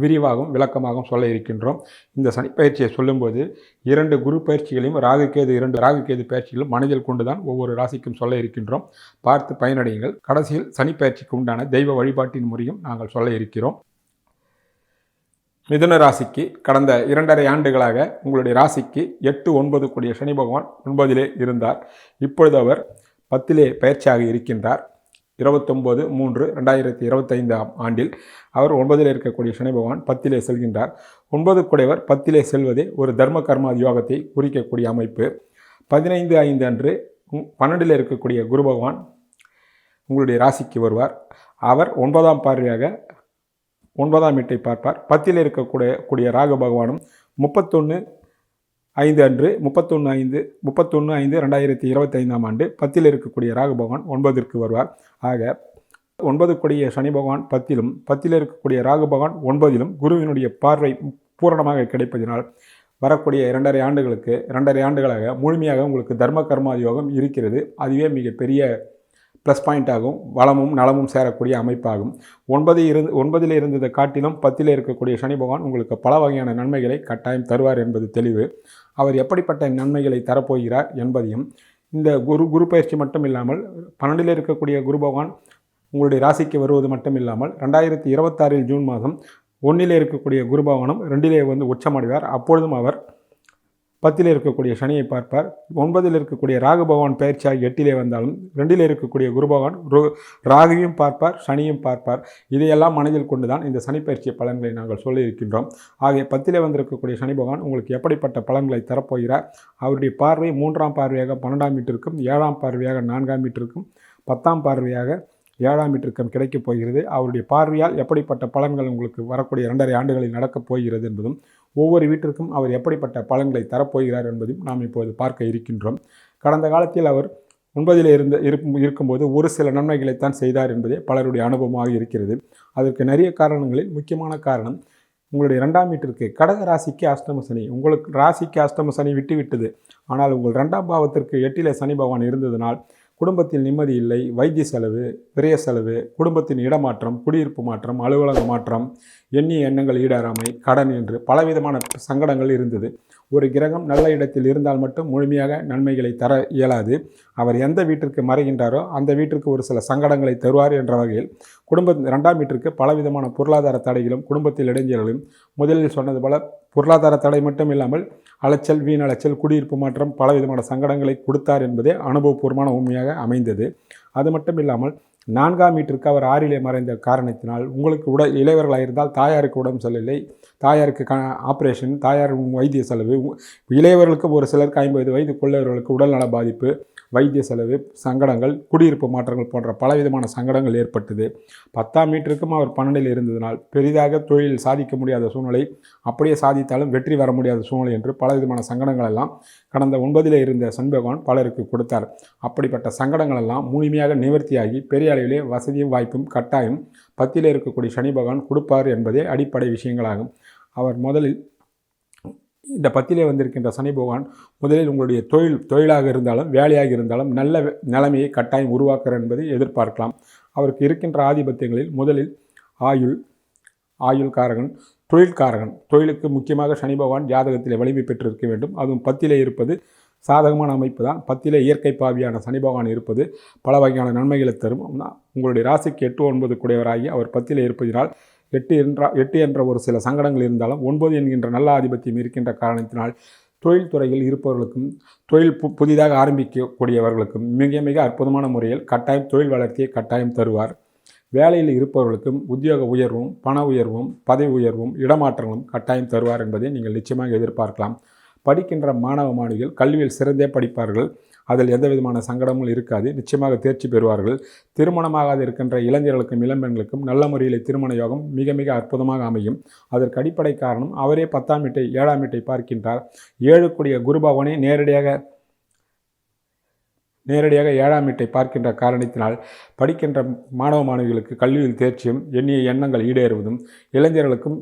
விரிவாகவும் விளக்கமாகவும் சொல்ல இருக்கின்றோம். இந்த சனிப்பயிற்சியை சொல்லும்போது இரண்டு குரு பயிற்சிகளையும் ராகுகேது இரண்டு ராகுகேது பயிற்சிகளும் மனதில் கொண்டுதான் ஒவ்வொரு ராசிக்கும் சொல்ல இருக்கின்றோம். பார்த்து பயனடையுங்கள். கடைசியில் சனிப்பயிற்சிக்கு உண்டான தெய்வ வழிபாட்டின் முறையும் நாங்கள் சொல்ல இருக்கிறோம். மிதுன ராசிக்கு கடந்த இரண்டரை ஆண்டுகளாக உங்களுடைய ராசிக்கு எட்டு ஒன்பது கூடிய சனி பகவான் ஒன்பதிலே இருந்தார். இப்பொழுது அவர் பத்திலே பயிற்சியாக இருக்கின்றார். இருபத்தொம்போது மூன்று ரெண்டாயிரத்தி இருபத்தைந்தாம் ஆண்டில் அவர் ஒன்பதில் இருக்கக்கூடிய சனி பகவான் பத்திலே செல்கின்றார். ஒன்பது குடைவர் பத்திலே செல்வதே ஒரு தர்ம கர்மா யோகத்தை குறிக்கக்கூடிய அமைப்பு. பதினைந்து ஐந்து அன்று பன்னெண்டில் இருக்கக்கூடிய குரு பகவான் உங்களுடைய ராசிக்கு வருவார். அவர் ஒன்பதாம் பார்வையாக ஒன்பதாம் வீட்டை பார்ப்பார். பத்தில் இருக்கக்கூடிய கூடிய ராக பகவானும் முப்பத்தொன்று ஐந்து அன்று முப்பத்தொன்று ஐந்து முப்பத்தொன்று ஐந்து ரெண்டாயிரத்தி இருபத்தைந்தாம் ஆண்டு பத்தில் இருக்கக்கூடிய ராகு பகவான் ஒன்பதிற்கு வருவார். ஆக ஒன்பது கூடிய சனி பகவான் பத்திலும் பத்தில் இருக்கக்கூடிய ராகு பகவான் ஒன்பதிலும் குருவினுடைய பார்வை பூரணமாக கிடைப்பதினால் வரக்கூடிய இரண்டரை ஆண்டுகளுக்கு இரண்டரை ஆண்டுகளாக முழுமையாக உங்களுக்கு தர்ம கர்மா யோகம் இருக்கிறது. அதுவே மிகப்பெரிய ப்ளஸ் பாயிண்ட் ஆகும். வளமும் நலமும் சேரக்கூடிய அமைப்பாகும். ஒன்பது இருந்து ஒன்பதில் இருந்ததை காட்டிலும் பத்தில் இருக்கக்கூடிய சனி பகவான் உங்களுக்கு பல வகையான நன்மைகளை கட்டாயம் தருவார் என்பது தெளிவு. அவர் எப்படிப்பட்ட நன்மைகளை தரப்போகிறார் என்பதையும் இந்த குரு குரு பயிற்சி மட்டும் இல்லாமல் பன்னெண்டில் இருக்கக்கூடிய குரு பகவான் உங்களுடைய ராசிக்கு வருவது மட்டும் இல்லாமல் ரெண்டாயிரத்தி இருபத்தாறில் ஜூன் மாதம் ஒன்றிலே இருக்கக்கூடிய குரு பகவானும் ரெண்டிலே வந்து உச்சமடைவார். அப்பொழுதும் அவர் பத்தில் இருக்கக்கூடிய சனியை பார்ப்பார். ஒன்பதில் இருக்கக்கூடிய ராகு பகவான் பயிற்சியாக எட்டிலே வந்தாலும் ரெண்டில் இருக்கக்கூடிய குரு பகவான் ராகுவையும் பார்ப்பார் சனியும் பார்ப்பார். இதையெல்லாம் மனதில் கொண்டு தான் இந்த சனி பயிற்சி பலன்களை நாங்கள் சொல்லியிருக்கின்றோம். ஆகிய பத்திலே வந்திருக்கக்கூடிய சனி பகவான் உங்களுக்கு எப்படிப்பட்ட பலன்களை தரப்போகிறார்? அவருடைய பார்வை மூன்றாம் பார்வையாக பன்னெண்டாம் மீட்டருக்கும் ஏழாம் பார்வையாக நான்காம் மீட்டருக்கும் பத்தாம் பார்வையாக ஏழாம் மீட்டருக்கம் கிடைக்கப் போகிறது. அவருடைய பார்வையால் எப்படிப்பட்ட பலன்கள் உங்களுக்கு வரக்கூடிய இரண்டரை ஆண்டுகளில் நடக்கப் போகிறது என்பதும் ஒவ்வொரு வீட்டிற்கும் அவர் எப்படிப்பட்ட பலன்களை தரப்போகிறார் என்பதையும் நாம் இப்போது பார்க்க இருக்கின்றோம். கடந்த காலத்தில் அவர் ஒன்பதில் இருந்த இருக்கும் இருக்கும்போது ஒரு சில நன்மைகளைத்தான் செய்தார் என்பதே பலருடைய அனுபவமாக இருக்கிறது. அதற்கு நிறைய காரணங்களில் முக்கியமான காரணம் உங்களுடைய ரெண்டாம் வீட்டிற்கு கடக ராசிக்கு அஷ்டம சனி. உங்களுக்கு ராசிக்கு அஷ்டம சனி விட்டு விட்டது ஆனால் உங்கள் ரெண்டாம் பாவத்திற்கு எட்டிலே சனி பகவான் இருந்ததனால் குடும்பத்தில் நிம்மதி இல்லை வைத்திய செலவு விரய செலவு குடும்பத்தின் இடமாற்றம் குடியிருப்பு மாற்றம் அலுவலக மாற்றம் எண்ணிய எண்ணங்கள் ஈடாறாமை கடன் என்று பலவிதமான சங்கடங்கள் இருந்தது. ஒரு கிரகம் நல்ல இடத்தில் இருந்தால் மட்டும் முழுமையாக நன்மைகளை தர இயலாது. அவர் எந்த வீட்டிற்கு மறைகின்றாரோ அந்த வீட்டிற்கு ஒரு சில சங்கடங்களை தருவார் என்ற வகையில் குடும்ப ரெண்டாம் வீட்டிற்கு பலவிதமான பொருளாதார தடைகளும் குடும்பத்தில் இடைஞ்சல்களும் முதலில் சொன்னது போல பொருளாதார தடை மட்டும் இல்லாமல் அலைச்சல் வீண் அலைச்சல் குடியிருப்பு மாற்றம் பலவிதமான சங்கடங்களை கொடுத்தார் என்பதே அனுபவபூர்வமான உண்மையாக அமைந்தது. அது மட்டும் இல்லாமல் நான்காம் வீட்டிற்கு அவர் ஆறிலே மறைந்த காரணத்தினால் உங்களுக்கு உடல் இளையவர்களாக இருந்தால் தாயாருக்கு உடம்பு சரியில்லை. தாயாருக்கு க ஆப்ரேஷன் தாயார் வைத்திய செலவு இளையவர்களுக்கு ஒரு சிலருக்கு ஐம்பது வயது கொள்ளவர்களுக்கு உடல்நல பாதிப்பு வைத்திய செலவு சங்கடங்கள் குடியிருப்பு மாற்றங்கள் போன்ற பலவிதமான சங்கடங்கள் ஏற்பட்டது. பத்தாம் மீட்டருக்கும் அவர் பன்னெண்டில் இருந்ததனால் பெரிதாக தொழிலில் சாதிக்க முடியாத சூழ்நிலை அப்படியே சாதித்தாலும் வெற்றி வர முடியாத சூழ்நிலை என்று பலவிதமான சங்கடங்கள் எல்லாம் கடந்த ஒன்பதில் இருந்த சன் பகவான் பலருக்கு கொடுத்தார். அப்படிப்பட்ட சங்கடங்கள் எல்லாம் முழுமையாக நிவர்த்தியாகி பெரிய அளவிலே வசதியும் வாய்ப்பும் கட்டாயம் பத்தியில் இருக்கக்கூடிய சனி பகவான் கொடுப்பார் என்பதே அடிப்படை விஷயங்களாகும். அவர் முதலில் இந்த பத்திலே வந்திருக்கின்ற சனி பகவான் முதலில் உங்களுடைய தொழில் தொழிலாக இருந்தாலும் வேலையாக இருந்தாலும் நல்ல நிலைமையை கட்டாயம் உருவாக்குற என்பதை எதிர்பார்க்கலாம். அவருக்கு இருக்கின்ற ஆதிபத்தியங்களில் முதலில் ஆயுள் ஆயுள் காரகன் தொழில்காரகன். தொழிலுக்கு முக்கியமாக சனி பகவான் ஜாதகத்தில் வலிமை பெற்றிருக்க வேண்டும். அதுவும் பத்திலே இருப்பது சாதகமான அமைப்பு தான். பத்திலே இயற்கை பாவியான சனி பகவான் இருப்பது பல வகையான நன்மைகளை தரும். உங்களுடைய ராசிக்கு எட்டு ஒன்பது கூடியவராகி அவர் பத்திலே இருப்பதினால் எட்டு என்ற எட்டு என்ற ஒரு சில சங்கடங்கள் இருந்தாலும் ஒன்பது என்கின்ற நல்ல ஆதிபத்தியம் இருக்கின்ற காரணத்தினால் தொழில்துறையில் இருப்பவர்களுக்கும் தொழில் பு புதிதாக ஆரம்பிக்கக்கூடியவர்களுக்கும் மிக மிக அற்புதமான முறையில் கட்டாயம் தொழில் வளர்ச்சியை கட்டாயம் தருவார். வேலையில் இருப்பவர்களுக்கும் உத்தியோக உயர்வும் பண உயர்வும் பதவி உயர்வும் இடமாற்றங்களும் கட்டாயம் தருவார் என்பதை நீங்கள் நிச்சயமாக எதிர்பார்க்கலாம். படிக்கின்ற மாணவ மாணவிகள் கல்வியில் சிறந்தே படிப்பார்கள். அதில் எந்த விதமான சங்கடமும் இருக்காது. நிச்சயமாக தேர்ச்சி பெறுவார்கள். திருமணமாகாது இருக்கின்ற இளைஞர்களுக்கும் இளம்பெண்களுக்கும் நல்ல முறையில் திருமண யோகம் மிக மிக அற்புதமாக அமையும். அதற்கு அடிப்படை காரணம் அவரே பத்தாம் வீட்டை ஏழாம் வீட்டை பார்க்கின்றார். ஏழுக்குடிய குரு பகவானே நேரடியாக நேரடியாக ஏழாம் வீட்டை பார்க்கின்ற காரணத்தினால் படிக்கின்ற மாணவ மாணவிகளுக்கு கல்வியில் தேர்ச்சியும் எண்ணிய எண்ணங்கள் ஈடேறுவதும் இளைஞர்களுக்கும்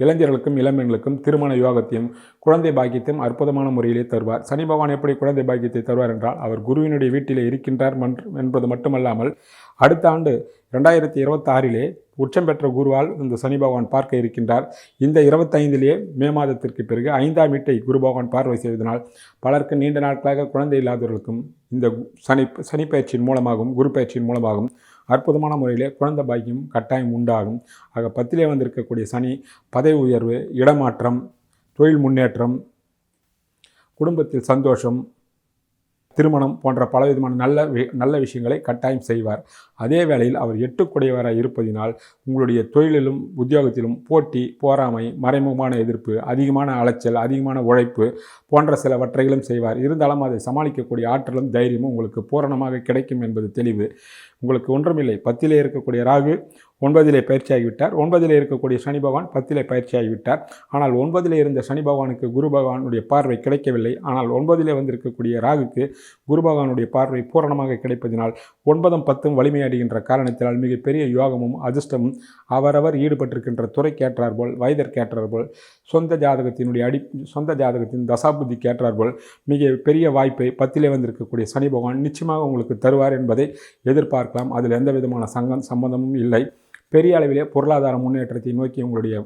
இளைஞர்களுக்கும் இளம்பெண்களுக்கும் திருமண யோகத்தையும் குழந்தை பாக்கியத்தையும் அற்புதமான முறையிலே தருவார். சனி பகவான் எப்படி குழந்தை பாக்கியத்தை தருவார் என்றால் அவர் குருவினுடைய வீட்டிலே இருக்கின்றார் என்பது மட்டுமல்லாமல் அடுத்த ஆண்டு ரெண்டாயிரத்தி இருபத்தாறிலே உச்சம் பெற்ற குருவால் இந்த சனி பகவான் பார்க்க இருக்கின்றார். இந்த இருபத்தைந்திலே மே மாதத்திற்கு பிறகு ஐந்தாம் வீட்டை குரு பகவான் பார்வை செய்வதனால் பலருக்கு நீண்ட நாட்களாக குழந்தை இல்லாதவர்களுக்கும் இந்த சனி சனி பயிற்சியின் மூலமாகவும் குரு பயிற்சியின் மூலமாகவும் அற்புதமான முறையில் குழந்தை பாக்கியம் கட்டாயம் உண்டாகும். ஆக பத்திலே வந்திருக்கக்கூடிய சனி பதவி உயர்வு இடமாற்றம் தொழில் முன்னேற்றம் குடும்பத்தில் சந்தோஷம் திருமணம் போன்ற பலவிதமான நல்ல வி- நல்ல விஷயங்களை கட்டாயம் செய்வார். அதே வேளையில் அவர் எட்டுக்குடையவராக இருப்பதினால் உங்களுடைய தொழிலிலும் உத்தியோகத்திலும் போட்டி போராமை மறைமுகமான எதிர்ப்பு அதிகமான அலைச்சல் அதிகமான உழைப்பு போன்ற சிலவற்றைகளும் செய்வார். இருந்தாலும் அதை சமாளிக்கக்கூடிய ஆற்றலும் தைரியமும் உங்களுக்கு பூரணமாக கிடைக்கும் என்பது தெளிவு. உங்களுக்கு ஒன்றுமில்லை. பத்திலே இருக்கக்கூடிய ராகு ஒன்பதிலே பயிற்சியாகிவிட்டார். ஒன்பதிலே இருக்கக்கூடிய சனி பகவான் பத்திலே பயிற்சியாகிவிட்டார். ஆனால் ஒன்பதிலே இருந்த சனி பகவானுக்கு குரு பகவானுடைய பார்வை கிடைக்கவில்லை. ஆனால் ஒன்பதிலே வந்திருக்கக்கூடிய ராகுக்கு குரு பகவானுடைய பார்வை பூரணமாக கிடைப்பதினால் ஒன்பதும் பத்தும் வலிமையடைகின்ற காரணத்தினால் மிகப்பெரிய யோகமும் அதிர்ஷ்டமும் அவரவர் ஈடுபட்டிருக்கின்ற துறைக்கேற்றார் போல் வயதிற்கேற்றார் போல் சொந்த ஜாதகத்தினுடைய அடி சொந்த ஜாதகத்தின் தசாபுத்திக்கு ஏற்றார் போல் மிக பெரிய வாய்ப்பை பத்திலே வந்திருக்கக்கூடிய சனி பகவான் நிச்சயமாக உங்களுக்கு தருவார் என்பதை எதிர்பார்க்கலாம். அதில் எந்த விதமான சங்கம் சம்பந்தமும் இல்லை. பெரிய அளவிலே பொருளாதார முன்னேற்றத்தை நோக்கி உங்களுடைய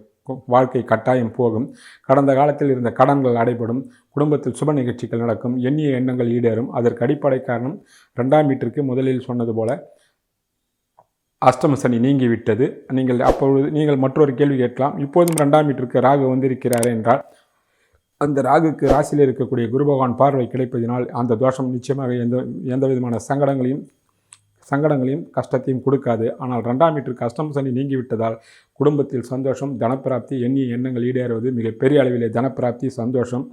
வாழ்க்கை கட்டாயம் போகும். கடந்த காலத்தில் இருந்த கடன்கள் அடைபடும். குடும்பத்தில் சுப நிகழ்ச்சிகள் நடக்கும். எண்ணிய எண்ணங்கள் ஈடேறும். அதற்கு அடிப்படை காரணம் ரெண்டாம் வீட்டிற்கு முதலில் சொன்னது போல அஷ்டம சனி நீங்கிவிட்டது. நீங்கள் அப்பொழுது நீங்கள் மற்றொரு கேள்வி கேட்கலாம். இப்போதும் ரெண்டாம் வீட்டிற்கு ராகு வந்திருக்கிறார் என்றால் அந்த ராகுக்கு ராசியில் இருக்கக்கூடிய குரு பகவான் பார்வை கிடைப்பதினால் அந்த தோஷம் நிச்சயமாக எந்த எந்த விதமான சங்கடங்களையும் சங்கடங்களையும் கஷ்டத்தையும் கொடுக்காது. ஆனால் ரெண்டாம் வீட்டிற்கு கஷ்டம் சனி நீங்கிவிட்டதால் குடும்பத்தில் சந்தோஷம் தனப்பிராப்தி எண்ணிய எண்ணங்கள் ஈடேறுவது மிகப்பெரிய அளவிலே தனப்பிராப்தி சந்தோஷம்.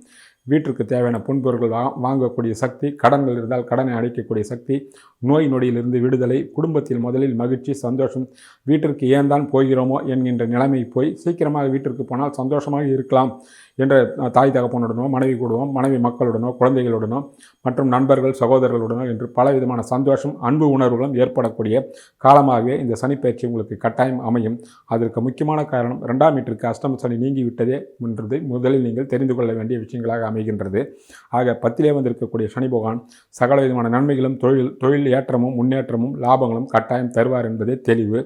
வீட்டிற்கு தேவையான பொன்பொருட்கள் வா வாங்கக்கூடிய சக்தி கடன்கள் இருந்தால் கடனை அடைக்கக்கூடிய சக்தி நோய் நொடியிலிருந்து விடுதலை குடும்பத்தில் முதலில் மகிழ்ச்சி சந்தோஷம் வீட்டிற்கு ஏன் தான் போகிறோமோ என்கின்ற நிலைமை போய் சீக்கிரமாக வீட்டிற்கு போனால் சந்தோஷமாக இருக்கலாம் என்ற தாய் தகப்பனுடனோ மனைவி கூடவோ மனைவி மக்களுடனோ குழந்தைகளுடனோ மற்றும் நண்பர்கள் சகோதரர்களுடனோ என்று பலவிதமான சந்தோஷம் அன்பு உணர்வுகளும் ஏற்படக்கூடிய காலமாகவே இந்த சனிப்பயிற்சி உங்களுக்கு கட்டாயம் அமையும். அதற்கு முக்கியமான காரணம் ரெண்டாம் வீட்டிற்கு அஷ்டம சனி நீங்கிவிட்டதே என்றது முதலில் நீங்கள் தெரிந்து கொள்ள வேண்டிய விஷயங்களாக அமைகின்றது. ஆக பத்திலே வந்திருக்கக்கூடிய சனி பகவான் சகல விதமான நன்மைகளும் தொழில் தொழில் ஏற்றமும் முன்னேற்றமும் லாபங்களும் கட்டாயம் தருவார் என்பதே தெளிவு.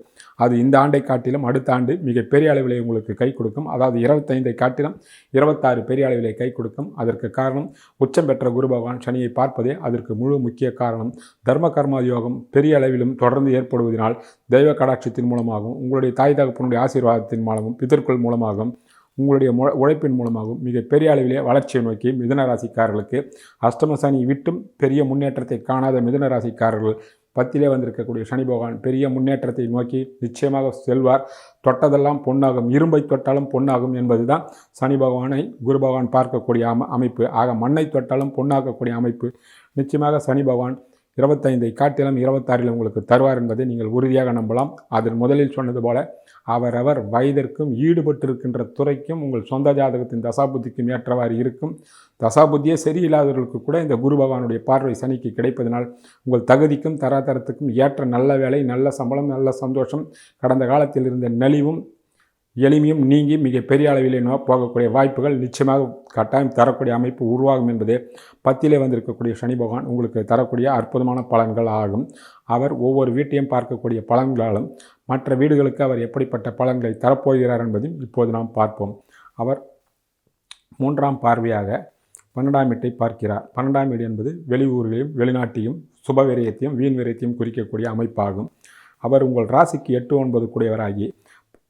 அது இந்த ஆண்டை காட்டிலும் அடுத்த ஆண்டு மிகப்பெரிய அளவிலே உங்களுக்கு கை கொடுக்கும். அதாவது இருபத்தைந்தை காட்டிலும் இருபத்தாறு பெரிய அளவிலே கை கொடுக்கும். அதற்கு காரணம் உச்சம் பெற்ற குரு பகவான் சனியை பார்ப்பதே அதற்கு முழு முக்கிய காரணம். தர்ம கர்மா யோகம் பெரிய அளவிலும் தொடர்ந்து ஏற்படுவதனால் தெய்வ கடாட்சத்தின் மூலமாகவும் உங்களுடைய தாய் தகப்பனுடைய ஆசீர்வாதத்தின் மூலமும் பிதற்குள் மூலமாகவும் உங்களுடைய மு- உழைப்பின் மூலமாகவும் மிக பெரிய அளவிலே வளர்ச்சியை நோக்கி மிதனராசிக்காரர்களுக்கு அஷ்டம சனி விட்டும் பெரிய முன்னேற்றத்தை காணாத மிதனராசிக்காரர்கள் பத்திலே வந்திருக்கக்கூடிய சனி பகவான் பெரிய முன்னேற்றத்தை நோக்கி நிச்சயமாக செல்வார். தொட்டதெல்லாம் பொன்னாகும். இரும்பை தொட்டாலும் பொன்னாகும் என்பதுதான் சனி பகவானை குரு பகவான் பார்க்கக்கூடிய அம அமைப்பு. ஆக மண்ணை தொட்டாலும் பொன்னாக்கக்கூடிய அமைப்பு. நிச்சயமாக சனி பகவான் இருபத்தைந்தை காட்டிலும் இருபத்தாறில் உங்களுக்கு தருவார் என்பதை நீங்கள் உறுதியாக நம்பலாம். அதில் முதலில் சொன்னது போல அவரவர் வயதிற்கும் ஈடுபட்டிருக்கின்ற துறைக்கும் உங்கள் சொந்த ஜாதகத்தின் தசாபுத்திக்கும் ஏற்றவாறு இருக்கும். தசாபுத்தியே சரியில்லாதவர்களுக்கு கூட இந்த குரு பகவானுடைய பார்வை சனிக்கு கிடைப்பதனால் உங்கள் தகுதிக்கும் தராதரத்துக்கும் ஏற்ற நல்ல வேலை நல்ல சம்பளம் நல்ல சந்தோஷம். கடந்த காலத்தில் இருந்த நலிவும் எளிமையும் நீங்கி மிக பெரிய அளவில் போகக்கூடிய வாய்ப்புகள் நிச்சயமாக கட்டாயம் தரக்கூடிய அமைப்பு உருவாகும் என்பதே பத்திலே வந்திருக்கக்கூடிய சனி பகவான் உங்களுக்கு தரக்கூடிய அற்புதமான பலன்கள் ஆகும். அவர் ஒவ்வொரு வீட்டையும் பார்க்கக்கூடிய பலன்களாலும் மற்ற வீடுகளுக்கு அவர் எப்படிப்பட்ட பலன்களை தரப்போகிறார் என்பதையும் இப்போது நாம் பார்ப்போம். அவர் மூன்றாம் பார்வையாக பன்னெண்டாம் வீட்டை பார்க்கிறார். பன்னெண்டாம் வீடு என்பது வெளியூர்களையும் வெளிநாட்டையும் சுப விரயத்தையும் வீண் விரயத்தையும் குறிக்கக்கூடிய அமைப்பாகும். அவர் உங்கள் ராசிக்கு எட்டு ஒன்பது கூடியவராகி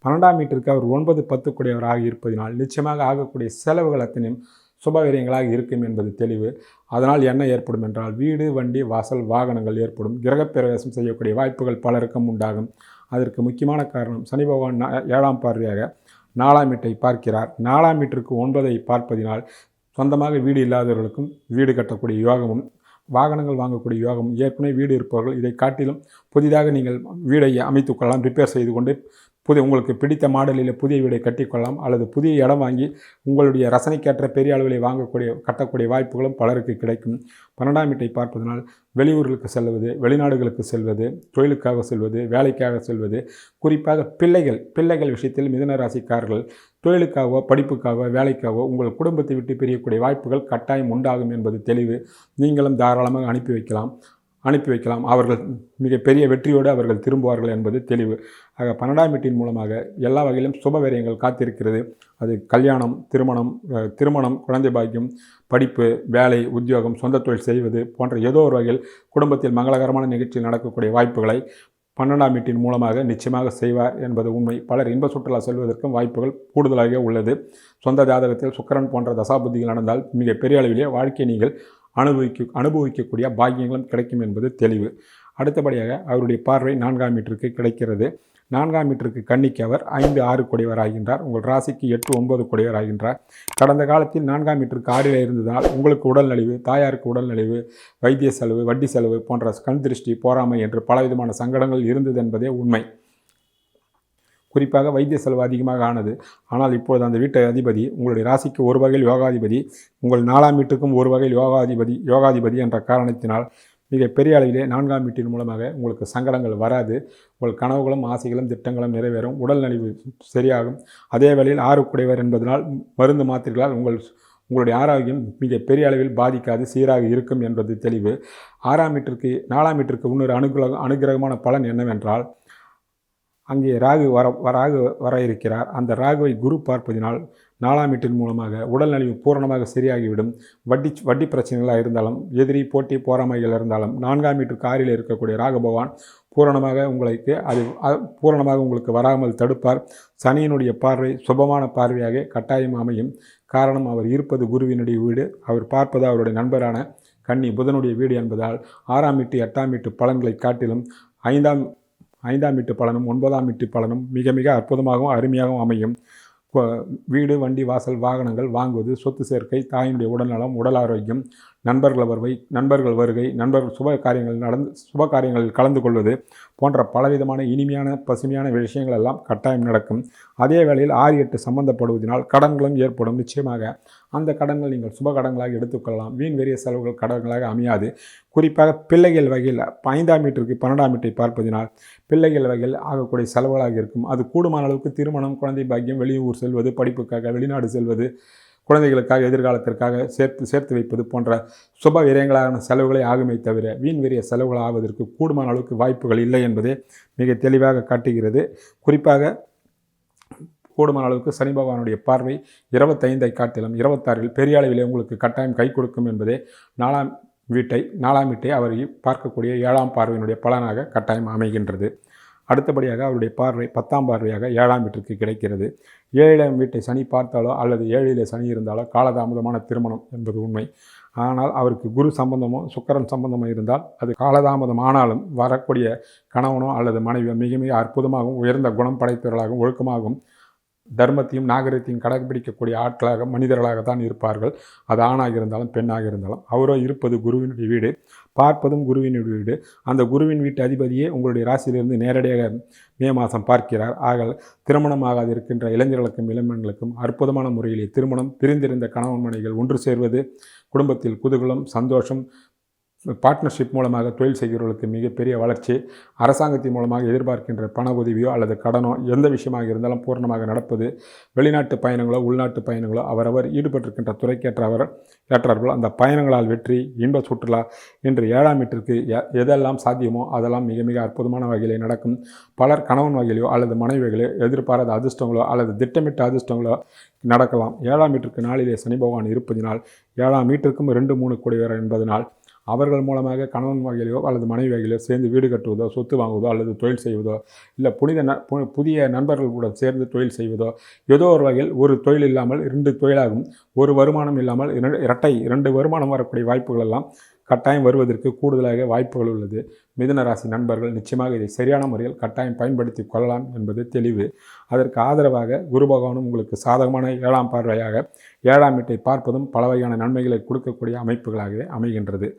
பன்னெண்டாம் வீட்டிற்கு அவர் ஒன்பது பத்து கூடியவராக இருப்பதினால் நிச்சயமாக ஆகக்கூடிய செலவுகள் அத்தனையும் சுபவீரியங்களாக இருக்கும் என்பது தெளிவு. அதனால் என்ன ஏற்படும் என்றால் வீடு வண்டி வாசல் வாகனங்கள் ஏற்படும். கிரகப்பிரவேசம் செய்யக்கூடிய வாய்ப்புகள் பலருக்கும் உண்டாகும். அதற்கு முக்கியமான காரணம் சனி பகவான் ஏழாம் பார்வையாக நாலாம் வீட்டை பார்க்கிறார். நாலாம் வீட்டிற்கு ஒன்பதை பார்ப்பதினால் சொந்தமாக வீடு இல்லாதவர்களுக்கும் வீடு கட்டக்கூடிய யோகமும் வாகனங்கள் வாங்கக்கூடிய யோகம் ஏற்கனவே வீடு இருப்பவர்கள் இதை காட்டிலும் புதிதாக நீங்கள் வீடை அமைத்துக் கொள்ளலாம் ரிப்பேர் செய்து கொண்டு புதிய உங்களுக்கு பிடித்த மாடலில் புதிய வீடை கட்டிக்கொள்ளலாம் அல்லது புதிய இடம் வாங்கி உங்களுடைய ரசனைக்கேற்ற பெரிய அளவில் வாங்கக்கூடிய கட்டக்கூடிய வாய்ப்புகளும் பலருக்கு கிடைக்கும். பன்னெண்டாம் வீட்டை பார்ப்பதனால் வெளியூர்களுக்கு செல்வது வெளிநாடுகளுக்கு செல்வது தொழிலுக்காக செல்வது வேலைக்காக செல்வது குறிப்பாக பிள்ளைகள் பிள்ளைகள் விஷயத்தில் மிதன ராசிக்காரர்கள் தொழிலுக்காகவோ படிப்புக்காகவோ வேலைக்காகவோ உங்கள் குடும்பத்தை விட்டு பிரியக்கூடிய வாய்ப்புகள் கட்டாயம் உண்டாகும் என்பது தெளிவு. நீங்களும் தாராளமாக அனுப்பி வைக்கலாம். அனுப்பி வைக்கலாம். அவர்கள் மிக பெரிய வெற்றியோடு அவர்கள் திரும்புவார்கள் என்பது தெளிவு. ஆக பன்னெண்டாம் வீட்டின் மூலமாக எல்லா வகையிலும் சுபவிரயங்கள் காத்திருக்கிறது. அது கல்யாணம் திருமணம் திருமணம் குழந்தை பாக்கியம் படிப்பு வேலை உத்தியோகம் சொந்த தொழில் செய்வது போன்ற ஏதோ ஒரு வகையில் குடும்பத்தில் மங்களகரமான நிகழ்ச்சி நடக்கக்கூடிய வாய்ப்புகளை பன்னெண்டாம் வீட்டின் மூலமாக நிச்சயமாக செய்வார் என்பது உண்மை. பலர் இன்ப சுற்றுலா செல்வதற்கும் வாய்ப்புகள் கூடுதலாக உள்ளது. சொந்த ஜாதகத்தில் சுக்கரன் போன்ற தசாபுத்திகள் நடந்தால் மிக பெரிய அளவிலே வாழ்க்கையை நீங்கள் அனுபவிக்க அனுபவிக்கக்கூடிய பாக்கியங்களும் கிடைக்கும் என்பது தெளிவு. அடுத்தபடியாக அவருடைய பார்வை நான்காம் மீட்டருக்கு கிடைக்கிறது. நான்காம் மீட்டருக்கு கன்னிக்கு அவர் ஐந்து ஆறு கொடையவர் ஆகின்றார். உங்கள் ராசிக்கு எட்டு ஒன்பது கொடையவர் ஆகின்றார். கடந்த காலத்தில் நான்காம் மீட்டருக்கு ஆறில் இருந்ததால் உங்களுக்கு உடல் நலிவு தாயாருக்கு உடல் நலிவு வைத்திய செலவு வட்டி செலவு போன்ற கண் திருஷ்டி போராமை என்று பலவிதமான சங்கடங்கள் இருந்தது என்பதே உண்மை. குறிப்பாக வைத்திய செலவு அதிகமாக ஆனது. ஆனால் இப்பொழுது அந்த வீட்டு அதிபதி உங்களுடைய ராசிக்கு ஒரு வகையில் யோகாதிபதி உங்கள் நாலாம் வீட்டுக்கும் ஒரு வகையில் யோகாதிபதி யோகாதிபதி என்ற காரணத்தினால் மிக பெரிய அளவிலே நான்காம் வீட்டின் மூலமாக உங்களுக்கு சங்கடங்கள் வராது. உங்கள் கனவுகளும் ஆசைகளும் திட்டங்களும் நிறைவேறும். உடல் நலிவு சரியாகும். அதே வேளையில் ஆறுக்குடையவர் என்பதனால் மருந்து மாத்திரைகளால் உங்கள் உங்களுடைய ஆரோக்கியம் மிக பெரிய அளவில் பாதிக்காது சீராக இருக்கும் என்பது தெளிவு. ஆறாம் வீட்டிற்கு நாலாம் வீட்டிற்கு இன்னொரு அனுகிரக அனுகிரகமான பலன் என்னவென்றால் அங்கே ராகு வர ராகு வர இருக்கிறார். அந்த ராகுவை குரு பார்ப்பதினால் நாலாம் வீட்டின் மூலமாக உடல் நலிவு பூரணமாக சரியாகிவிடும். வட்டி வட்டி பிரச்சனைகளாக இருந்தாலும் எதிரி போட்டி போராமைகள் இருந்தாலும் நான்காம் வீட்டு காரில் இருக்கக்கூடிய ராகு பகவான் பூரணமாக உங்களுக்கு அது அது பூரணமாக உங்களுக்கு வராமல் தடுப்பார். சனியினுடைய பார்வை சுபமான பார்வையாக கட்டாயம் அமையும். காரணம் அவர் இருப்பது குருவினுடைய வீடு. அவர் பார்ப்பது அவருடைய நண்பரான கன்னி புதனுடைய வீடு என்பதால் ஆறாம் வீட்டு எட்டாம் வீட்டு பலன்களை காட்டிலும் ஐந்தாம் ஐந்தாம் வீட்டு பலனும் ஒன்பதாம் வீட்டு பலனும் மிக மிக அற்புதமாகவும் அருமையாகவும் அமையும். வீடு வண்டி வாசல் வாகனங்கள் வாங்குவது சொத்து சேர்க்கை தாயினுடைய உடல்நலம் உடல் ஆரோக்கியம் நண்பர்கள் வருகை நண்பர்கள் வருகை நண்பர்கள் சுப காரியங்கள் நடந்து சுப காரியங்களில் கலந்து கொள்வது போன்ற பலவிதமான இனிமையான பசுமையான விஷயங்கள் எல்லாம் கட்டாயம் நடக்கும். அதே வேளையில் ஆறு எட்டு சம்பந்தப்படுவதனால் கடன்களும் ஏற்படும். நிச்சயமாக அந்த கடன்கள் நீங்கள் சுப கடன்களாக எடுத்துக்கொள்ளலாம். வீண் வெறிய செலவுகள் கடன்களாக அமையாது. குறிப்பாக பிள்ளைகள் வகையில் ஐந்தாம் மீட்டருக்கு பன்னெண்டாம் வீட்டை பார்ப்பதினால் பிள்ளைகள் வகையில் ஆகக்கூடிய செலவுகளாக இருக்கும். அது கூடுமான அளவுக்கு திருமணம் குழந்தை பாக்கியம் வெளியூர் செல்வது படிப்புக்காக வெளிநாடு செல்வது குழந்தைகளுக்காக எதிர்காலத்திற்காக சேர்த்து சேர்த்து வைப்பது போன்ற சுப விரயங்களான செலவுகளை ஆகுமே தவிர வீண் விரிய செலவுகள் ஆவதற்கு கூடுமான அளவுக்கு வாய்ப்புகள் இல்லை என்பதே மிக தெளிவாக காட்டுகிறது. குறிப்பாக கூடுமான அளவுக்கு சனி பகவானுடைய பார்வை இருபத்தைந்தை காட்டிலும் இருபத்தாறில் பெரிய அளவிலே உங்களுக்கு கட்டாயம் கை கொடுக்கும் என்பதே நாலாம் வீட்டை நாலாம் வீட்டை அவர் பார்க்கக்கூடிய ஏழாம் பார்வையினுடைய பலனாக கட்டாயம் அமைகின்றது. அடுத்தபடியாக அவருடைய பார்வை பத்தாம் பார்வையாக ஏழாம் வீட்டிற்கு கிடைக்கிறது. ஏழாம் வீட்டை சனி பார்த்தாலோ அல்லது ஏழிலே சனி இருந்தாலோ காலதாமதமான திருமணம் என்பது உண்மை. ஆனால் அவருக்கு குரு சம்பந்தமோ சுக்கரன் சம்பந்தமோ இருந்தால் அது காலதாமதம் ஆனாலும் வரக்கூடிய கணவனோ அல்லது மனைவியோ மிக மிக அற்புதமாகவும் உயர்ந்த குணம் படைத்தவர்களாகவும் ஒழுக்கமாகவும் தர்மத்தையும் நாகரிகத்தையும் கடைபிடிக்கக்கூடிய ஆட்களாக மனிதர்களாக தான் இருப்பார்கள். அது ஆணாக இருந்தாலும் பெண்ணாக இருந்தாலும். அவரோ இருப்பது குருவினுடைய வீடு பார்ப்பதும் குருவினுடைய வீடு. அந்த குருவின் வீட்டு அதிபதியே உங்களுடைய ராசியிலிருந்து நேரடியாக மே மாதம் பார்க்கிறார். ஆக திருமணமாகாது இருக்கின்ற இளைஞர்களுக்கும் இளம்பெண்களுக்கும் அற்புதமான முறையிலே திருமணம் பிரிந்திருந்த கணவன் மனைகள் ஒன்று சேர்வது குடும்பத்தில் குதூகலம் சந்தோஷம் பார்ட்னர்ஷிப் மூலமாக தொழில் செய்கிறவர்களுக்கு மிகப்பெரிய வளர்ச்சி அரசாங்கத்தின் மூலமாக எதிர்பார்க்கின்ற பண உதவியோ அல்லது கடனோ எந்த விஷயமாக இருந்தாலும் பூர்ணமாக நடப்பது வெளிநாட்டு பயணங்களோ உள்நாட்டு பயணங்களோ அவரவர் ஈடுபட்டிருக்கின்ற துறைக்கேற்றவர் ஏற்றார்கள் அந்த பயணங்களால் வெற்றி இன்ப சுற்றுலா என்று ஏழாம் வீட்டிற்கு எ- எதெல்லாம் சாத்தியமோ அதெல்லாம் மிக மிக அற்புதமான வகையிலே நடக்கும். பலர் கணவன் வகையிலோ அல்லது மனைவி வகையிலோ எதிர்பாராத அதிர்ஷ்டங்களோ அல்லது திட்டமிட்ட அதிர்ஷ்டங்களோ நடக்கலாம். ஏழாம் வீட்டிற்கு நாளிலே சனி பகவான் இருப்பதினால் ஏழாம் வீட்டிற்கும் ரெண்டு மூணு கூடியவர் என்பதனால் அவர்கள் மூலமாக கணவன் வகையிலோ அல்லது மனைவி வகையிலோ சேர்ந்து வீடு கட்டுவதோ சொத்து வாங்குவதோ அல்லது தொழில் செய்வதோ இல்லை புனித ந பு- புதிய நண்பர்களுடன் சேர்ந்து தொழில் செய்வதோ ஏதோ ஒரு வகையில் ஒரு தொழில் இல்லாமல் இரண்டு தொழிலாகும் ஒரு வருமானம் இல்லாமல் இரண்டு இரட்டை இரண்டு வருமானம் வரக்கூடிய வாய்ப்புகள் எல்லாம் கட்டாயம் வருவதற்கு கூடுதலாக வாய்ப்புகள் உள்ளது. மிதுன ராசி நண்பர்கள் நிச்சயமாக இதை சரியான முறையில் கட்டாயம் பயன்படுத்தி கொள்ளலாம் என்பது தெளிவு. அதற்கு ஆதரவாக குரு பகவானும் உங்களுக்கு சாதகமான ஏழாம் பார்வையாக ஏழாம் வீட்டை பார்ப்பதும் பல வகையான நன்மைகளை கொடுக்கக்கூடிய அமைப்புகளாகவே அமைகின்றது.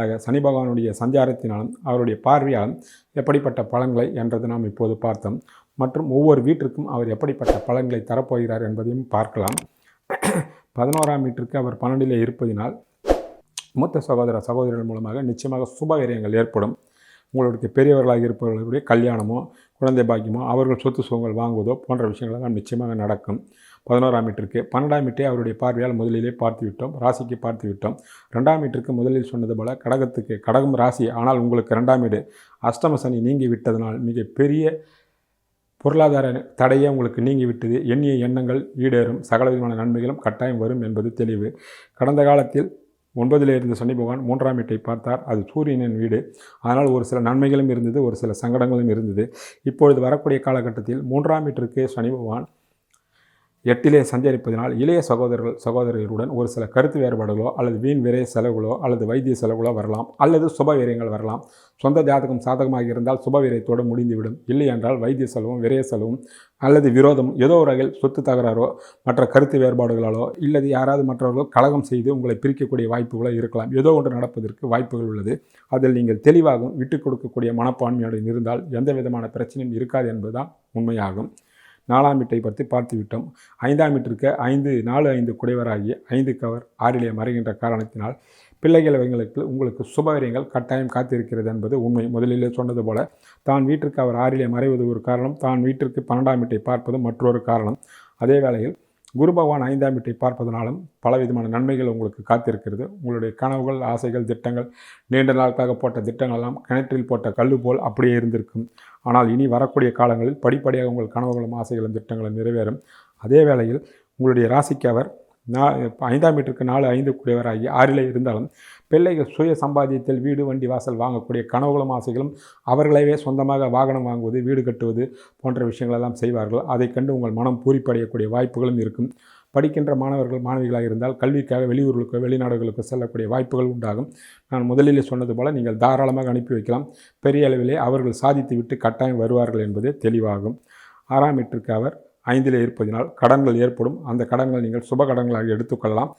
ஆக சனி பகவானுடைய சஞ்சாரத்தினாலும் அவருடைய பார்வையாலும் எப்படிப்பட்ட பலன்களை என்றது நாம் இப்போது பார்த்தோம். மற்றும் ஒவ்வொரு வீட்டிற்கும் அவர் எப்படிப்பட்ட பலன்களை தரப்போகிறார் என்பதையும் பார்க்கலாம். பதினோராம் வீட்டிற்கு அவர் பன்னெண்டிலே இருப்பதினால் மூத்த சகோதர சகோதரிகள் மூலமாக நிச்சயமாக சுபகரியங்கள் ஏற்படும். உங்களுடைய பெரியவர்களாக இருப்பவர்களுடைய கல்யாணமோ குழந்தை பாக்கியமோ அவர்கள் சொத்து சுகங்கள் வாங்குவதோ போன்ற விஷயங்கள்லாம் நிச்சயமாக நடக்கும். பதினோராம் மீட்டருக்கு பன்னெண்டாம் மீட்டை அவருடைய பார்வையால் முதலிலே பார்த்து விட்டோம் ராசிக்கு பார்த்து விட்டோம் ரெண்டாம் மீட்டருக்கு முதலில் சொன்னது போல கடகத்துக்கு கடகம் ராசி ஆனால் உங்களுக்கு ரெண்டாம் வீடு. அஷ்டம சனி நீங்கி விட்டதனால் மிகப்பெரிய பொருளாதார தடையே உங்களுக்கு நீங்கி விட்டது. எண்ணிய எண்ணங்கள் ஈடேறும். சகல விதமான நன்மைகளும் கட்டாயம் வரும் என்பது தெளிவு. கடந்த காலத்தில் ஒன்பதில் இருந்த சனி பகவான் மூன்றாம் வீட்டை பார்த்தார். அது சூரியனின் வீடு. அதனால் ஒரு சில நன்மைகளும் இருந்தது ஒரு சில சங்கடங்களும் இருந்தது. இப்பொழுது வரக்கூடிய காலகட்டத்தில் மூன்றாம் வீட்டிற்கு சனி பகவான் எட்டிலே சஞ்சரிப்பதனால் இளைய சகோதரர்கள் சகோதரிகளுடன் ஒரு சில கருத்து வேறுபாடுகளோ அல்லது வீண் விரைய செலவுகளோ அல்லது வைத்திய செலவுகளோ வரலாம் அல்லது சுப விரயங்கள் வரலாம். சொந்த ஜாதகம் சாதகமாக இருந்தால் சுப விரயத்தோடு முடிந்துவிடும். இல்லை என்றால் வைத்திய செலவும் விரைய செலவும் அல்லது விரோதம் ஏதோ ஒரு வகையில் சொத்து தகராறோ மற்ற கருத்து வேறுபாடுகளாலோ இல்லது யாராவது மற்றவர்களோ கழகம் செய்து உங்களை பிரிக்கக்கூடிய வாய்ப்புகளோ இருக்கலாம். ஏதோ ஒன்று நடப்பதற்கு வாய்ப்புகள் உள்ளது. அதில் நீங்கள் தெளிவாகவும் விட்டுக் கொடுக்கக்கூடிய மனப்பான்மையுடன் இருந்தால் எந்த விதமான பிரச்சனையும் இருக்காது என்பதுதான் உண்மையாகும். நாலாம் வீட்டை பற்றி பார்த்து விட்டோம். ஐந்தாம் வீட்டிற்கு ஐந்து நாலு ஐந்து குடைவராகி ஐந்து கவர் ஆறிலே மறைகின்ற காரணத்தினால் பிள்ளைகள் அவங்களுக்கு உங்களுக்கு சுபகாரியங்கள் கட்டாயம் காத்திருக்கிறது என்பது உண்மை. முதலிலே சொன்னது போல தான் வீட்டிற்கு அவர் ஆறிலே மறைவது ஒரு காரணம் தான் வீட்டிற்கு பன்னெண்டாம் வீட்டை பார்ப்பது மற்றொரு காரணம். அதே வேளையில் குரு பகவான் ஐந்தாம் வீட்டை பார்ப்பதனாலும் பலவிதமான நன்மைகள் உங்களுக்கு காத்திருக்கிறது. உங்களுடைய கனவுகள் ஆசைகள் திட்டங்கள் நீண்ட நாட்களாக போட்ட திட்டங்கள் எல்லாம் கிணற்றில் போட்ட கல்லு போல் அப்படியே இருந்திருக்கும். ஆனால் இனி வரக்கூடிய காலங்களில் படிப்படியாக உங்கள் கனவுகளும் ஆசைகளும் திட்டங்களும் நிறைவேறும். அதே வேளையில் உங்களுடைய ராசிக்கு அவர் நான் ஐந்தாம் வீட்டிற்கு நாலு ஐந்து கூடியவராகி ஆறிலே இருந்தாலும் பிள்ளைகள் சுய சம்பாதியத்தில் வீடு வண்டி வாசல் வாங்கக்கூடிய கனவுகளும் ஆசைகளும் அவர்களவே சொந்தமாக வாகனம் வாங்குவது வீடு கட்டுவது போன்ற விஷயங்களெல்லாம் செய்வார்கள். அதைக் கண்டு உங்கள் மனம் பூரிப்படையக்கூடிய வாய்ப்புகளும் இருக்கும். படிக்கின்ற மாணவர்கள் மாணவிகளாக இருந்தால் கல்விக்காக வெளியூர்களுக்கோ வெளிநாடுகளுக்கோ செல்லக்கூடிய வாய்ப்புகள் உண்டாகும். நான் முதலிலே சொன்னது போல் நீங்கள் தாராளமாக அனுப்பி வைக்கலாம். பெரிய அளவிலே அவர்கள் சாதித்து விட்டு கட்டாயம் வருவார்கள் என்பது தெளிவாகும். ஆறாம் வீட்டிற்கு அவர் ஐந்தில் இருப்பதினால் கடன்கள் ஏற்படும். அந்த கடன்கள் நீங்கள் சுப கடன்களாக எடுத்துக்கொள்ளலாம்.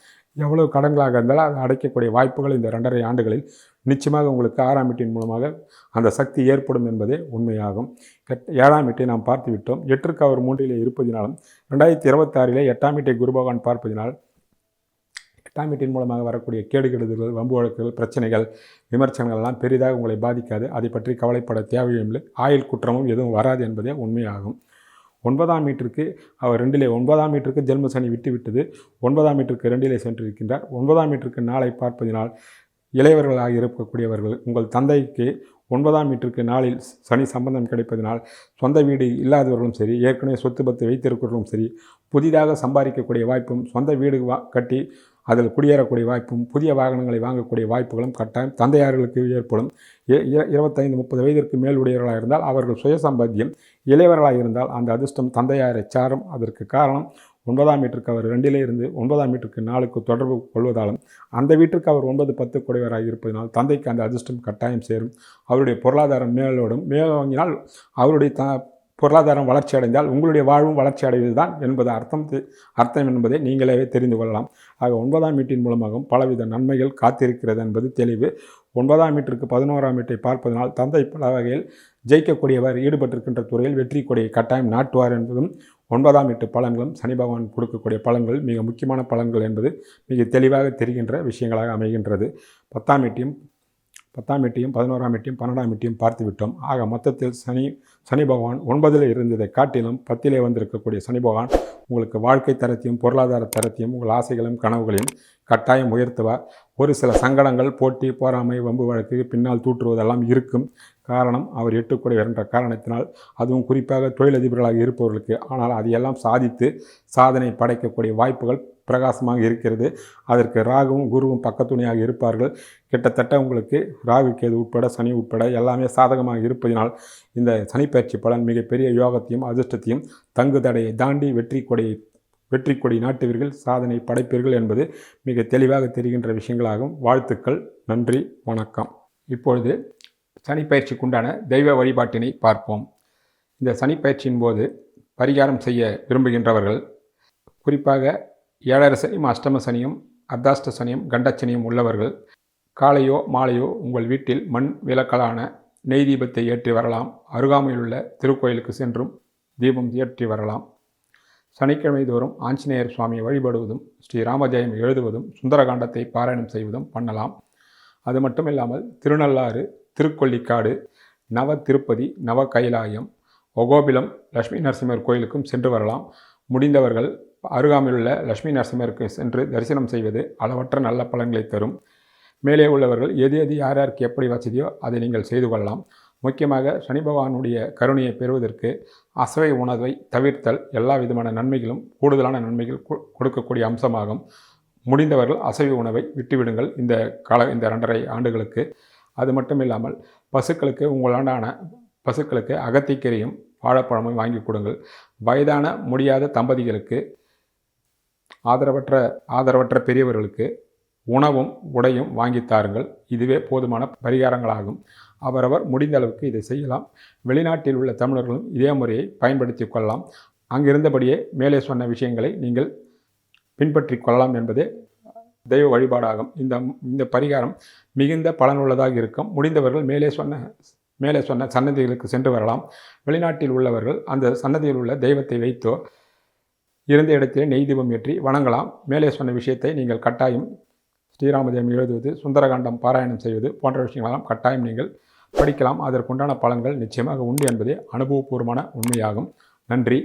எவ்வளவு கடன்களாக இருந்தாலும் அதை அடைக்கக்கூடிய வாய்ப்புகள் இந்த ரெண்டரை ஆண்டுகளில் நிச்சயமாக உங்களுக்கு ஆறாம் வீட்டின் மூலமாக அந்த சக்தி ஏற்படும் என்பதே உண்மையாகும். எட் ஏழாம் வீட்டை நாம் பார்த்து விட்டோம். எட்டிற்கு அவர் மூன்றிலே இருப்பதினாலும் ரெண்டாயிரத்தி இருபத்தாறிலே எட்டாம் வீட்டை குருபகவான் பார்ப்பதினால் எட்டாம் வீட்டின் மூலமாக வரக்கூடிய கேடுகெடுதல்கள் வம்பு வழக்குகள் பிரச்சனைகள் விமர்சனங்கள் எல்லாம் பெரிதாக உங்களை பாதிக்காது. அதை பற்றி கவலைப்பட தேவையில்லை ஆயுள் குற்றமும் எதுவும் வராது என்பதே உண்மையாகும். ஒன்பதாம் மீட்டருக்கு அவர் ரெண்டிலே ஒன்பதாம் மீட்டருக்கு ஜென்ம சனி விட்டு விட்டது. ஒன்பதாம் மீட்டருக்கு ரெண்டிலே சென்றிருக்கின்றார். ஒன்பதாம் மீட்டருக்கு நாளை பார்ப்பதினால் இளையவர்களாக இருக்கக்கூடியவர்கள் உங்கள் தந்தைக்கு ஒன்பதாம் மீட்டருக்கு நாளில் சனி சம்பந்தம் கிடைப்பதனால் சொந்த வீடு இல்லாதவர்களும் சரி ஏற்கனவே சொத்து பத்து வைத்திருக்கிறவர்களும் சரி புதிதாக சம்பாதிக்கக்கூடிய வாய்ப்பும் சொந்த வீடு வா கட்டி அதில் குடியேறக்கூடிய வாய்ப்பும் புதிய வாகனங்களை வாங்கக்கூடிய வாய்ப்புகளும் கட்டாயம். தந்தையார்களுக்கு ஏற்படும். இருபத்தைந்து முப்பது வயதிற்கு மேல் உடையவர்களாக இருந்தால் அவர்கள் சுயசம்பாத்தியம் இளையவர்களாக இருந்தால் அந்த அதிர்ஷ்டம் தந்தையாரை சாரும். அதற்கு காரணம் ஒன்பதாம் வீட்டிற்கு அவர் ரெண்டிலே இருந்து ஒன்பதாம் வீட்டிற்கு நாளுக்கு தொடர்பு கொள்வதாலும் அந்த வீட்டிற்கு அவர் ஒன்பது பத்து குடைவராக இருப்பதனால் தந்தைக்கு அந்த அதிர்ஷ்டம் கட்டாயம் சேரும். அவருடைய பொருளாதாரம் மேலோடும் மேலோங்கினால் அவருடைய த பொருளாதாரம் வளர்ச்சி அடைந்தால் உங்களுடைய வாழ்வும் வளர்ச்சி அடைவதுதான் என்பது அர்த்தம் அர்த்தம் என்பதை நீங்களே தெரிந்து கொள்ளலாம். ஆக ஒன்பதாம் வீட்டின் மூலமாகவும் பலவித நன்மைகள் காத்திருக்கிறது என்பது தெளிவு. ஒன்பதாம் வீட்டிற்கு பதினோராம் வீட்டை பார்ப்பதனால் தந்தை பல வகையில் ஜெயிக்கக்கூடியவர் ஈடுபட்டிருக்கின்ற துறையில் வெற்றி கொடியை கட்டாயம் நாட்டுவார் என்பதும் ஒன்பதாம் வீட்டு பலன்களும் சனி பகவான் கொடுக்கக்கூடிய பலன்கள் மிக முக்கியமான பலன்கள் என்பது மிக தெளிவாக தெரிகின்ற விஷயங்களாக அமைகின்றது. பத்தாம் வீட்டையும் பத்தாம் எட்டியும் பதினோராம் எட்டியும் பன்னெண்டாம் எட்டியும் பார்த்து விட்டோம் ஆக மொத்தத்தில் சனி சனி பகவான் ஒன்பதில் இருந்ததை காட்டிலும் பத்திலே வந்திருக்கக்கூடிய சனி பகவான் உங்களுக்கு வாழ்க்கை தரத்தையும் பொருளாதார தரத்தையும் உங்கள் ஆசைகளையும் கனவுகளையும் கட்டாயம் உயர்த்துவார். ஒரு சில சங்கடங்கள் போட்டி போராமை வம்பு வழக்கு பின்னால் தூற்றுவதெல்லாம் இருக்கும் காரணம் அவர் எட்டுக்குறை என்ற காரணத்தினால். அதுவும் குறிப்பாக தொழிலதிபர்களாக இருப்பவர்களுக்கு. ஆனால் அதையெல்லாம் சாதித்து சாதனை படைக்கக்கூடிய வாய்ப்புகள் பிரகாசமாக இருக்கிறது. அதற்கு ராகுவும் குருவும் பக்கத்துணையாக இருப்பார்கள். கிட்டத்தட்ட உங்களுக்கு ராகு கேது உட்பட சனி உட்பட எல்லாமே சாதகமாக இருப்பதினால் இந்த சனிப்பயிற்சி பலன் மிகப்பெரிய யோகத்தையும் அதிர்ஷ்டத்தையும் தங்கு தடையை தாண்டி வெற்றி கொடையை வெற்றி கொடி நாட்டுவீர்கள் சாதனை படைப்பீர்கள் என்பது மிக தெளிவாக தெரிகின்ற விஷயங்களாகும். வாழ்த்துக்கள் நன்றி வணக்கம். இப்பொழுது சனிப்பயிற்சிக்குண்டான தெய்வ வழிபாட்டினை பார்ப்போம். இந்த சனிப்பயிற்சியின் போது பரிகாரம் செய்ய விரும்புகின்றவர்கள் குறிப்பாக ஏழரை சனியும் அஷ்டம சனியும் அர்த்தாஷ்ட சனியும் கண்டச்சனியும் உள்ளவர்கள் காலையோ மாலையோ உங்கள் வீட்டில் மண் விளக்கலான நெய் தீபத்தை ஏற்றி வரலாம். அருகாமையில் உள்ள திருக்கோயிலுக்கு சென்றும் தீபம் ஏற்றி வரலாம். சனிக்கிழமை தோறும் ஆஞ்சநேயர் சுவாமியை வழிபடுவதும் ஸ்ரீராமஜெயம் எழுதுவதும் சுந்தரகாண்டத்தை பாராயணம் செய்வதும் பண்ணலாம். அது மட்டும் இல்லாமல் திருநள்ளாறு திருக்கொள்ளிக்காடு நவ திருப்பதி நவ கைலாயம் ஒகோபிலம் லட்சுமி நரசிம்மர் கோயிலுக்கும் சென்று வரலாம். முடிந்தவர்கள் அருகாமையில் உள்ள லட்சுமி நரசிம்மருக்கு சென்று தரிசனம் செய்வது அளவற்ற நல்ல பலன்களை தரும். மேலே உள்ளவர்கள் எது எது யார் யாருக்கு எப்படி வசதியோ அதை நீங்கள் செய்து கொள்ளலாம். முக்கியமாக சனி பகவானுடைய கருணையை பெறுவதற்கு அசவை உணவை தவிர்த்தல் எல்லா விதமான நன்மைகளும் கூடுதலான நன்மைகள் கொ- கொடுக்கக்கூடிய அம்சமாகும். முடிந்தவர்கள் அசைவ உணவை விட்டுவிடுங்கள் இந்த கால இந்த ரெண்டரை ஆண்டுகளுக்கு. அது மட்டும் இல்லாமல் பசுக்களுக்கு உங்களாண்டான பசுக்களுக்கு அகத்திக்கீரையும் வாழைப்பழமும் வாங்கி கொடுங்கள். வயதான முடியாத தம்பதிகளுக்கு ஆதரவற்ற ஆதரவற்ற பெரியவர்களுக்கு உணவும் உடையும் வாங்கித் தாருங்கள். இதுவே போதுமான பரிகாரங்களாகும். அவரவர் முடிந்த அளவுக்கு இதை செய்யலாம். வெளிநாட்டில் உள்ள தமிழர்களும் இதே முறையை பயன்படுத்தி கொள்ளலாம். அங்கிருந்தபடியே மேலே சொன்ன விஷயங்களை நீங்கள் பின்பற்றி கொள்ளலாம் என்பதே தெய்வ வழிபாடாகும். இந்த இந்த பரிகாரம் மிகுந்த பலனுள்ளதாக இருக்கும். முடிந்தவர்கள் மேலே சொன்ன மேலே சொன்ன சன்னதிகளுக்கு சென்று வரலாம். வெளிநாட்டில் உள்ளவர்கள் அந்த சன்னதியில் உள்ள தெய்வத்தை வைத்தோ இருந்த இடத்திலே நெய் தீபம் ஏற்றி வணங்கலாம். மேலே சொன்ன விஷயத்தை நீங்கள் கட்டாயம் ஸ்ரீராமதேவம் எழுதுவது சுந்தரகாண்டம் பாராயணம் செய்வது போன்ற விஷயங்களெல்லாம் கட்டாயம் நீங்கள் படிக்கலாம். அதற்குண்டான பலன்கள் நிச்சயமாக உண்டு என்பதே அனுபவபூர்வமான உண்மையாகும். நன்றி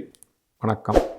வணக்கம்.